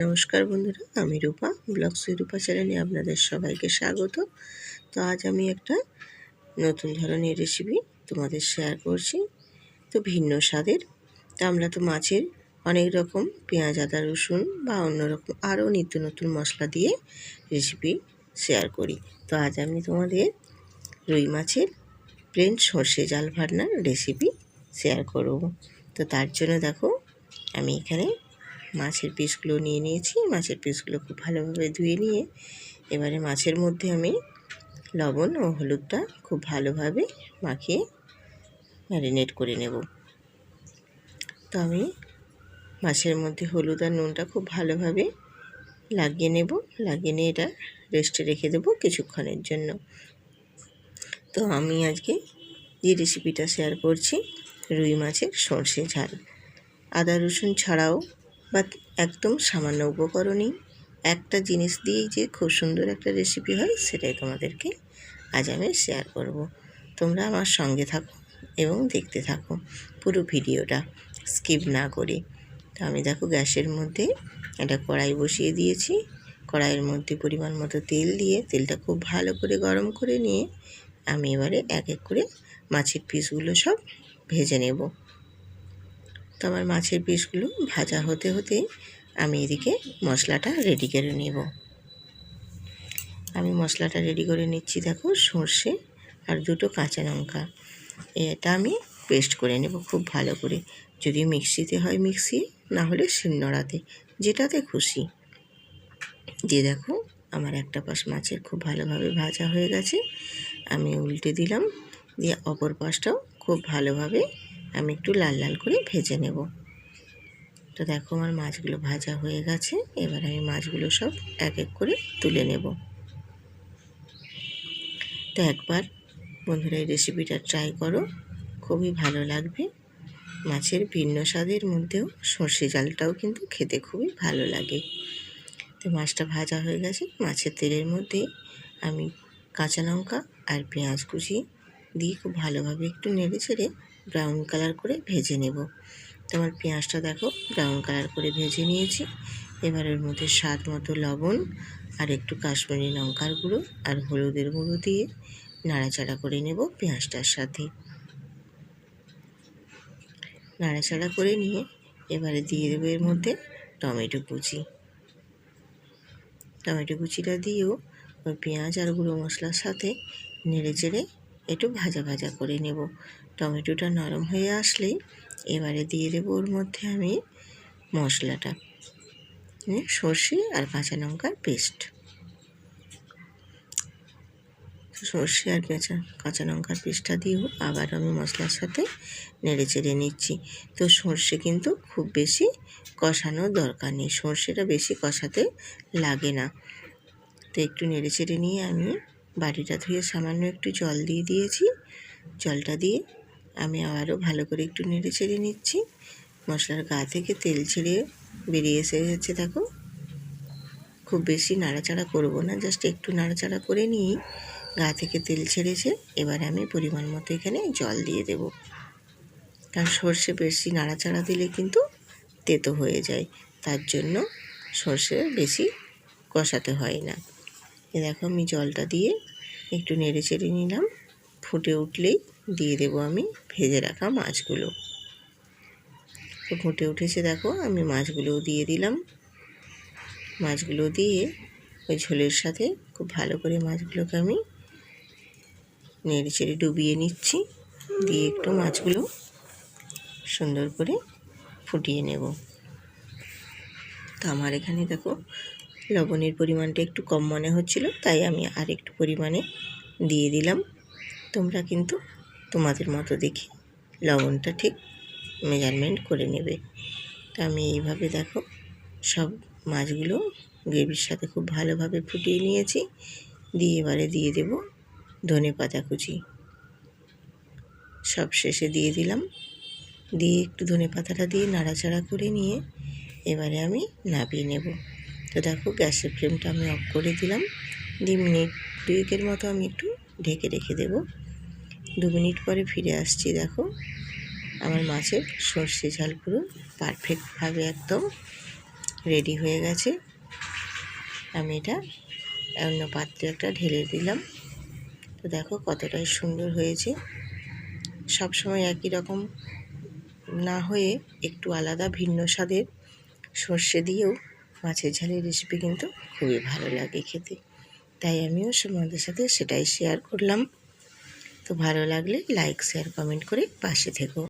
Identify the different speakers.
Speaker 1: নমস্কার বন্ধুরা, আমি রূপা, ব্লগস রূপা চ্যানেলে আপনাদের সবাইকে স্বাগত। তো আজ আমি একটা নতুন ধরনের রেসিপি তোমাদের শেয়ার করছি। তো ভিন্ন স্বাদের। তো আমরা তো মাছের অনেক রকম পেঁয়াজ, আদা, রসুন বা অন্য রকম আরও নিত্য নতুন মশলা দিয়ে রেসিপি শেয়ার করি। তো আজ আমি তোমাদের রুই মাছের প্লেন সর্ষে জাল ভাটনার রেসিপি শেয়ার করব। তো তার জন্য দেখো, আমি এখানে মাছের পিসগুলো নিয়ে নিয়েছি। মাছের পিসগুলো খুব ভালোভাবে ধুয়ে নিয়ে এবারে মাছের মধ্যে আমি লবণ ও হলুদটা খুব ভালোভাবে মাখিয়ে ম্যারিনেট করে নেব। তো আমি মাছের মধ্যে হলুদ আর নুনটা খুব ভালোভাবে লাগিয়ে নেব। লাগিয়ে নিয়ে এটা রেস্টে রেখে দেবো কিছুক্ষণের জন্য। তো আমি আজকে যে রেসিপিটা শেয়ার করছি রুই মাছের সর্ষে ঝাল। আদা রসুন ছাড়াও বা একদম সামান্য উপকরণই। একটা জিনিস দিয়েই যে খুব সুন্দর একটা রেসিপি হয়, সেটাই তোমাদেরকে আজ আমি শেয়ার করব। তোমরা আমার সঙ্গে থাকো এবং দেখতে থাকো পুরো ভিডিওটা। স্কিপ না করে। তো আমি দেখো গ্যাসের মধ্যে একটা কড়াই বসিয়ে দিয়েছি। কড়াইয়ের মধ্যে পরিমাণ মতো তেল দিয়ে তেলটা খুব ভালো করে গরম করে নিয়ে আমি এবারে এক এক করে মাছের পিসগুলো সব ভেজে নেব। তো আমার মাছের পিসগুলো ভাজা হতে হতে আমি এদিকে মশলাটা রেডি করে নেব। আমি মশলাটা রেডি করে নিচ্ছি, দেখো সর্ষে আর দুটো কাঁচা লঙ্কা। এটা আমি পেস্ট করে নেব খুব ভালো করে। যদি মিক্সিতে হয় মিক্সি, না হলে শিলনোড়াতে, যেটাতে খুশি। দিয়ে দেখো আমার একটা পাশ মাছের খুব ভালোভাবে ভাজা হয়ে গেছে। আমি উল্টে দিলাম, দিয়ে অপর পাশটাও খুব ভালোভাবে আমি একটু লাল লাল করে ভেজে নেব। তো দেখো আমার মাছগুলো ভাজা হয়ে গেছে। এবার আমি মাছগুলো সব এক এক করে তুলে নেব। তো একবার বন্ধুরা এই রেসিপিটা ট্রাই করো। খুবই ভালো লাগবে। মাছের ভিন্ন স্বাদের মধ্যেও সর্ষে জালটাও কিন্তু খেতে খুবই ভালো লাগে। তো মাছটা ভাজা হয়ে গেছে। মাছের তেলের মধ্যে আমি কাঁচা লঙ্কা আর পেঁয়াজ কুচি দিয়ে খুব ভালোভাবে একটু নেড়ে ছেড়ে ব্রাউন কালার করে ভেজে নেব। তোমার পেঁয়াজটা দেখো ব্রাউন কালার করে ভেজে নিয়েছি। এবার এর মধ্যে স্বাদ মতো লবণ আর একটু কাশ্মীরি লঙ্কার গুঁড়ো আর হলুদের গুঁড়ো দিয়ে নাড়াচাড়া করে নেব পেঁয়াজটার সাথে। নাড়াচাড়া করে নিয়ে এবারে দিয়ে দেবো এর মধ্যে টমেটো কুচি। টমেটো কুচিটা দিয়েও পেঁয়াজ আর গুঁড়ো মশলার সাথে নেড়ে চেড়ে একটু ভাজা ভাজা করে নেব। টমেটোটা নরম হয়ে আসলেই এবারে দিয়ে দেবো ওর মধ্যে আমি মশলাটা। সর্ষে আর কাঁচা লঙ্কার পেস্ট। সর্ষে আর কাঁচা কাঁচা লঙ্কার পেস্টটা দিয়েও আবার আমি মশলার সাথে নেড়ে চেড়ে নিচ্ছি। তো সর্ষে কিন্তু খুব বেশি কষানোর দরকার নেই। সর্ষেটা বেশি কষাতে লাগে না। তো একটু নেড়ে চেড়ে নিয়ে আমি বাড়িটা ধুয়ে সামান্য একটু জল দিয়ে দিয়েছি। জলটা দিয়ে আমি আবারও ভালো করে একটু নেড়ে ছেড়ে নিচ্ছি। মশলার গা থেকে তেল ছেড়ে বেরিয়ে এসে গেছে, দেখো। খুব বেশি নাড়াচাড়া করব না, জাস্ট একটু নাড়াচাড়া করে নিই গা থেকে তেল ছেড়েছে। এবারে আমি পরিমাণ মতো এখানে জল দিয়ে দেব। কারণ সর্ষে বেশি নাড়াচাড়া দিলে কিন্তু তেতো হয়ে যায়। তার জন্য সর্ষে বেশি কষাতে হয় না। এ দেখো আমি জলটা দিয়ে একটু নেড়ে চেড়ে নিলাম। ফুটে উঠলেই দিয়ে দেব আমি ভেজে রাখা মাছগুলো। তো ফুটে উঠেছে দেখো, আমি মাছগুলোও দিয়ে দিলাম। মাছগুলো দিয়ে ওই ঝোলের সাথে খুব ভালো করে মাছগুলোকে আমি নেড়ে চেড়ে ডুবিয়ে নিচ্ছি। দিয়ে একটু মাছগুলো সুন্দর করে ফুটিয়ে নেব। তো আমার এখানে দেখো লবণের পরিমাণটা একটু কম মনে হচ্ছিল, তাই আমি আর একটু পরিমাণে দিয়ে দিলাম। তোমরা কিন্তু তোমাদের মতো দেখি লবণটা ঠিক মেজারমেন্ট করে নেবে। তো আমি এইভাবে দেখো, সব মাছগুলো গ্রেভির সাথে খুব ভালোভাবে ফুটিয়ে নিয়েছি। দিয়ে এবারে দিয়ে দেব ধনে পাতা কুচি। সব শেষে দিয়ে দিলাম। দিয়ে একটু ধনে পাতাটা দিয়ে নাড়াচাড়া করে নিয়ে এবারে আমি নাবিয়ে নেব। তো দেখো, গ্যাসের ফ্লেমটা আমি অফ করে দিলাম। দুই মিনিট দুইকের মতো আমি একটু ঢেকে রেখে দেব। দু মিনিট পরে ফিরে আসছি, দেখো। আমার মাছের সর্ষে ঝাল পুরো পারফেক্টভাবে একদম রেডি হয়ে গেছে। আমি এটা অন্য পাত্রে একটা ঢেলে দিলাম। তো দেখো কতটাই সুন্দর হয়েছে। সব সময় একই রকম না হয়ে একটু আলাদা ভিন্ন স্বাদের সর্ষে দিয়েও মাছের ঝালের রেসিপি কিন্তু খুবই ভালো লাগে খেতে। তাই আমিও তোমাদের সাথে সেটাই শেয়ার করলাম। তো ভালো লাগলে লাইক শেয়ার কমেন্ট করে পাশে থেকো।